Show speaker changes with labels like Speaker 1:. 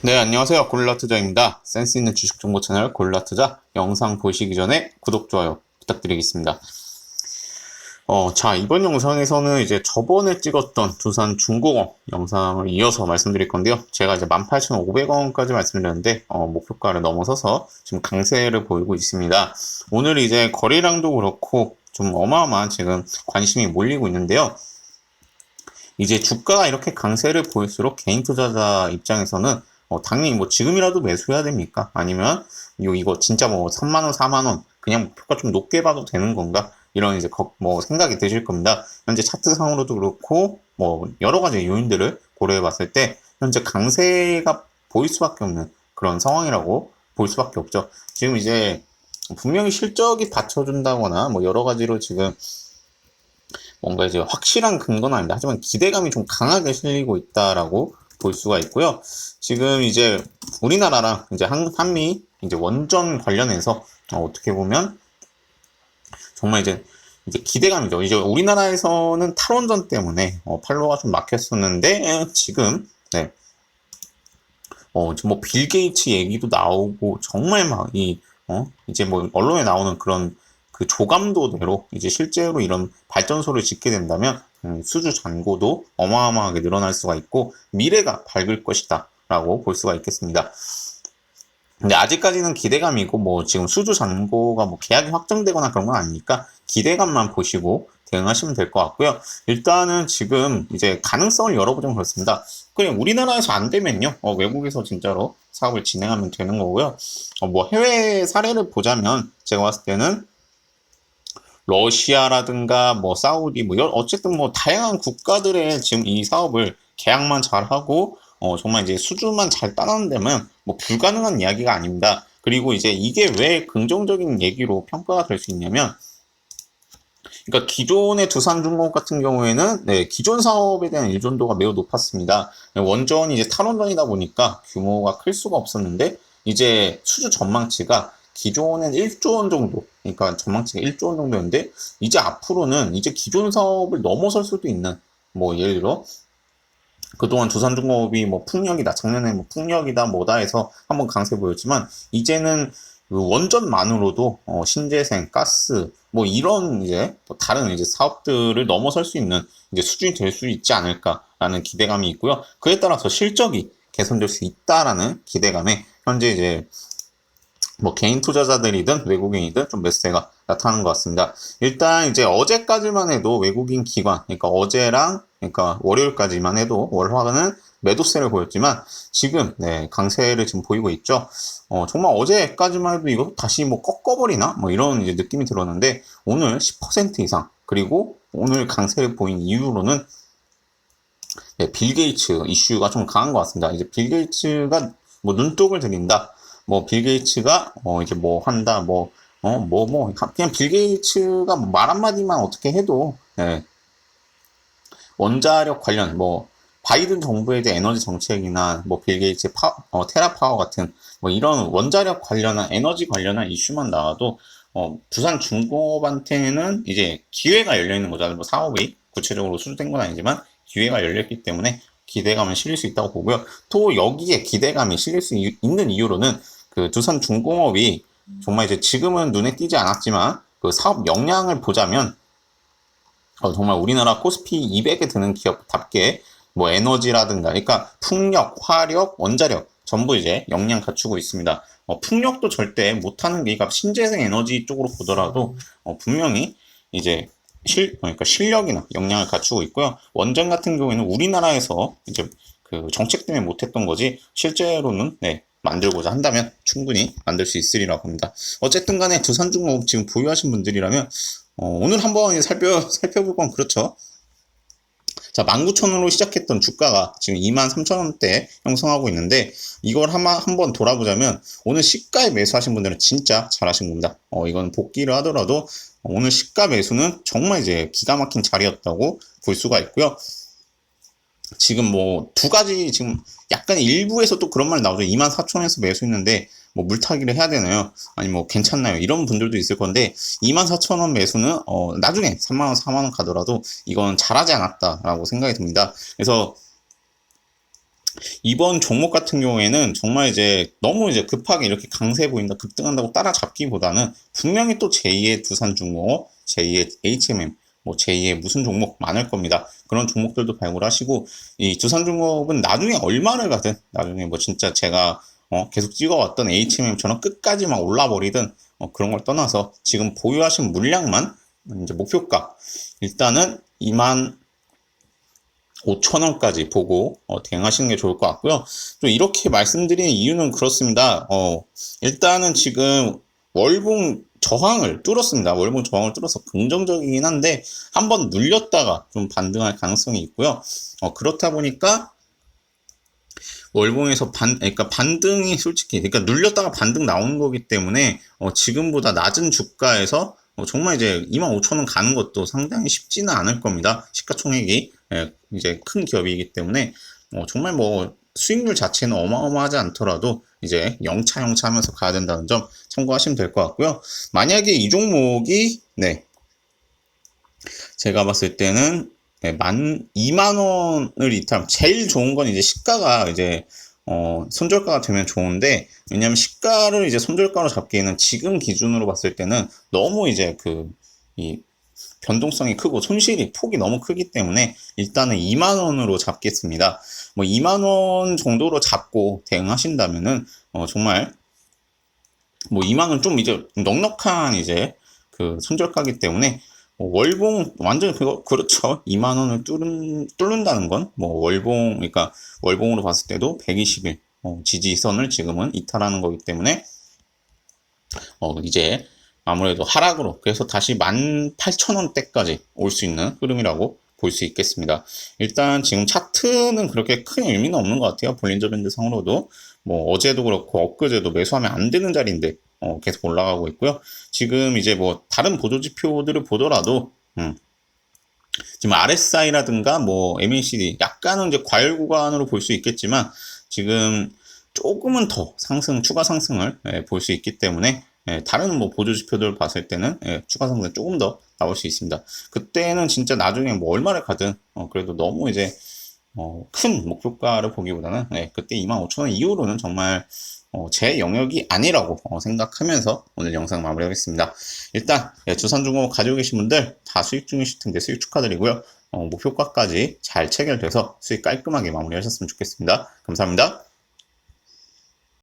Speaker 1: 네, 안녕하세요. 골라투자입니다. 센스 있는 주식 정보 채널 골라투자 영상 보시기 전에 구독, 좋아요 부탁드리겠습니다. 어, 자, 이번 영상에서는 이제 저번에 찍었던 두산 중공업 영상을 이어서 말씀드릴 건데요. 제가 이제 18,500원까지 말씀드렸는데, 어, 목표가를 넘어서서 지금 강세를 보이고 있습니다. 오늘 이제 거래량도 그렇고 좀 어마어마한 지금 관심이 몰리고 있는데요. 이제 주가가 이렇게 강세를 보일수록 개인 투자자 입장에서는 어, 당연히 뭐 지금이라도 매수해야 됩니까? 아니면 이거, 이거 진짜 뭐 3만원, 4만원 그냥 목표가 좀 높게 봐도 되는 건가? 이런 이제 거- 뭐 생각이 드실 겁니다. 현재 차트상으로도 그렇고 뭐 여러 가지 요인들을 고려해 봤을 때 현재 강세가 보일 수밖에 없는 그런 상황이라고 볼 수밖에 없죠. 지금 이제 분명히 실적이 받쳐준다거나 뭐 여러 가지로 지금 뭔가 이제 확실한 근거는 아닙니다. 하지만 기대감이 좀 강하게 실리고 있다라고 볼 수가 있고요. 지금 이제 우리나라랑 이제 한, 한미 이제 원전 관련해서 어, 어떻게 보면 정말 이제 이제 기대감이죠. 이제 우리나라에서는 탈원전 때문에 어, 팔로가 좀 막혔었는데 지금 네. 어, 지금 뭐빌 게이츠 얘기도 나오고 정말 막 이 어, 이제 뭐 언론에 나오는 그런 그 조감도대로 이제 실제로 이런 발전소를 짓게 된다면 음, 수주 잔고도 어마어마하게 늘어날 수가 있고 미래가 밝을 것이다 라고 볼 수가 있겠습니다. 근데 아직까지는 기대감이고 뭐 지금 수주 잔고가 뭐 계약이 확정되거나 그런 건 아니니까 기대감만 보시고 대응하시면 될 것 같고요. 일단은 지금 이제 가능성을 열어보자면 그렇습니다. 그냥 우리나라에서 안 되면요, 어, 외국에서 진짜로 사업을 진행하면 되는 거고요. 어, 뭐 해외 사례를 보자면 제가 봤을 때는 러시아라든가 뭐 사우디 뭐 여- 어쨌든 뭐 다양한 국가들의 지금 이 사업을 계약만 잘하고 어 정말 이제 수주만 잘 따라한다면 뭐 불가능한 이야기가 아닙니다. 그리고 이제 이게 왜 긍정적인 얘기로 평가가 될 수 있냐면 그러니까 기존의 두산중공업 같은 경우에는 네, 기존 사업에 대한 의존도가 매우 높았습니다. 원전이 이제 탈원전이다 보니까 규모가 클 수가 없었는데 이제 수주 전망치가 기존엔 1조 원 정도, 그러니까 전망치가 1조 원 정도였는데 이제 앞으로는 이제 기존 사업을 넘어설 수도 있는 뭐 예를 들어 그동안 두산중공업이 뭐 풍력이다, 작년에 뭐 풍력이다, 뭐다 해서 한번 강세 보였지만 이제는 그 원전만으로도 어, 신재생, 가스 뭐 이런 이제 뭐 다른 이제 사업들을 넘어설 수 있는 이제 수준이 될 수 있지 않을까라는 기대감이 있고요. 그에 따라서 실적이 개선될 수 있다라는 기대감에 현재 이제 뭐 개인 투자자들이든 외국인이든 좀 매수세가 나타나는 것 같습니다. 일단 이제 어제까지만 해도 외국인 기관, 그러니까 어제랑 그러니까 월요일까지만 해도 월화는 매도세를 보였지만 지금 네, 강세를 지금 보이고 있죠. 어, 정말 어제까지만 해도 이거 다시 뭐 꺾어버리나 뭐 이런 이제 느낌이 들었는데 오늘 10% 이상 그리고 오늘 강세를 보인 이유로는 네, 빌 게이츠 이슈가 좀 강한 것 같습니다. 이제 빌 게이츠가 뭐 눈독을 들인다. 뭐 빌 게이츠가 어 이제 뭐 한다. 뭐 어 뭐뭐 그냥 빌 게이츠가 뭐말 한마디만 어떻게 해도 예. 원자력 관련 뭐 바이든 정부에 대한 에너지 정책이나 뭐 빌 게이츠 파, 어, 테라 파워 같은 뭐 이런 원자력 관련한 에너지 관련한 이슈만 나와도 어, 부산 중공업한테는 이제 기회가 열려 있는 거잖아요. 뭐 사업이 구체적으로 수주된 건 아니지만 기회가 열렸기 때문에 기대감을 실릴 수 있다고 보고요. 또 여기에 기대감이 실릴 수 이- 있는 이유로는 그 두산 중공업이 정말 이제 지금은 눈에 띄지 않았지만 그 사업 역량을 보자면 어, 정말 우리나라 코스피 200에 드는 기업답게 뭐 에너지라든가 그러니까 풍력, 화력, 원자력 전부 이제 역량 갖추고 있습니다. 어, 풍력도 절대 못하는 게 그러니까 신재생 에너지 쪽으로 보더라도 어, 분명히 이제 실 그러니까 실력이나 역량을 갖추고 있고요. 원전 같은 경우에는 우리나라에서 이제 그 정책 때문에 못했던 거지 실제로는 네 만들고자 한다면 충분히 만들 수 있으리라고 봅니다. 어쨌든 간에 두산중공업 지금 보유하신 분들이라면 어, 오늘 한번 살펴 살펴볼 건 그렇죠. 자, 19,000원으로 시작했던 주가가 지금 23,000원대 형성하고 있는데 이걸 한번 한번 돌아보자면 오늘 시가에 매수하신 분들은 진짜 잘하신 겁니다. 어, 이건 복귀를 하더라도 오늘 시가 매수는 정말 이제 기가 막힌 자리였다고 볼 수가 있고요. 지금 뭐 두 가지 지금 약간 일부에서 또 그런 말 나오죠. 24,000원에서 매수했는데 뭐 물타기를 해야 되나요? 아니 뭐 괜찮나요? 이런 분들도 있을 건데 24,000원 매수는 어 나중에 3만 원, 4만 원 가더라도 이건 잘하지 않았다라고 생각이 듭니다. 그래서 이번 종목 같은 경우에는 정말 이제 너무 이제 급하게 이렇게 강세 보인다, 급등한다고 따라잡기보다는 분명히 또 제2의 두산중공업, 제2의 HMM, 뭐 제2의 무슨 종목 많을 겁니다. 그런 종목들도 발굴하시고 이 두산중공업은 나중에 얼마를 가든 나중에 뭐 진짜 제가 어, 계속 찍어왔던 HMM처럼 끝까지 막 올라버리든 어, 그런 걸 떠나서 지금 보유하신 물량만 이제 목표가 일단은 2만 5천 원까지 보고 어, 대응하시는 게 좋을 것 같고요. 또 이렇게 말씀드리는 이유는 그렇습니다. 어, 일단은 지금 월봉 저항을 뚫었습니다. 월봉 저항을 뚫어서 긍정적이긴 한데 한번 눌렸다가 좀 반등할 가능성이 있고요. 어, 그렇다 보니까 월봉에서 반, 그러니까 반등이 솔직히, 그러니까 눌렸다가 반등 나오는 거기 때문에 어, 지금보다 낮은 주가에서 어, 정말 이제 25,000원 가는 것도 상당히 쉽지는 않을 겁니다. 시가총액이 예, 이제 큰 기업이기 때문에 어, 정말 뭐 수익률 자체는 어마어마하지 않더라도 이제 영차 영차 하면서 가야 된다는 점 참고하시면 될 것 같고요. 만약에 이 종목이 네 제가 봤을 때는 네, 만 2만 원을 이탈하면 제일 좋은 건 이제 시가가 이제 어, 손절가가 되면 좋은데 왜냐면 시가를 이제 손절가로 잡기에는 지금 기준으로 봤을 때는 너무 이제 그 이 변동성이 크고 손실이 폭이 너무 크기 때문에 일단은 2만 원으로 잡겠습니다. 뭐 2만 원 정도로 잡고 대응하신다면은 어, 정말 뭐 2만 원 좀 이제 넉넉한 이제 그 손절가기 때문에 뭐 월봉 완전 그거 그렇죠. 2만 원을 뚫은 뚫는다는 건 뭐 월봉 그러니까 월봉으로 봤을 때도 120일 어, 지지선을 지금은 이탈하는 거기 때문에 어 이제 아무래도 하락으로 그래서 다시 18,000원대까지 올 수 있는 흐름이라고 볼 수 있겠습니다. 일단 지금 차트는 그렇게 큰 의미는 없는 것 같아요. 볼린저 밴드 상으로도 뭐 어제도 그렇고 엊그제도 매수하면 안 되는 자리인데 어, 계속 올라가고 있고요. 지금 이제 뭐 다른 보조 지표들을 보더라도 음, 지금 RSI라든가 뭐 MACD 약간은 이제 과열 구간으로 볼 수 있겠지만 지금 조금은 더 상승 추가 상승을 예, 볼수 있기 때문에 예, 다른 뭐 보조 지표들 봤을 때는 예, 추가 상승 조금 더 나올 수 있습니다. 그때는 진짜 나중에 뭐 얼마를 가든 어, 그래도 너무 이제 어, 큰 목표가를 보기보다는 예, 그때 25,000원 이후로는 정말 어, 제 영역이 아니라고 어, 생각하면서 오늘 영상 마무리하겠습니다. 일단 예, 주산중공업 가지고 계신 분들 다 수익 중이실 텐데 수익 축하드리고요. 어, 목표가까지 잘 체결돼서 수익 깔끔하게 마무리하셨으면 좋겠습니다. 감사합니다.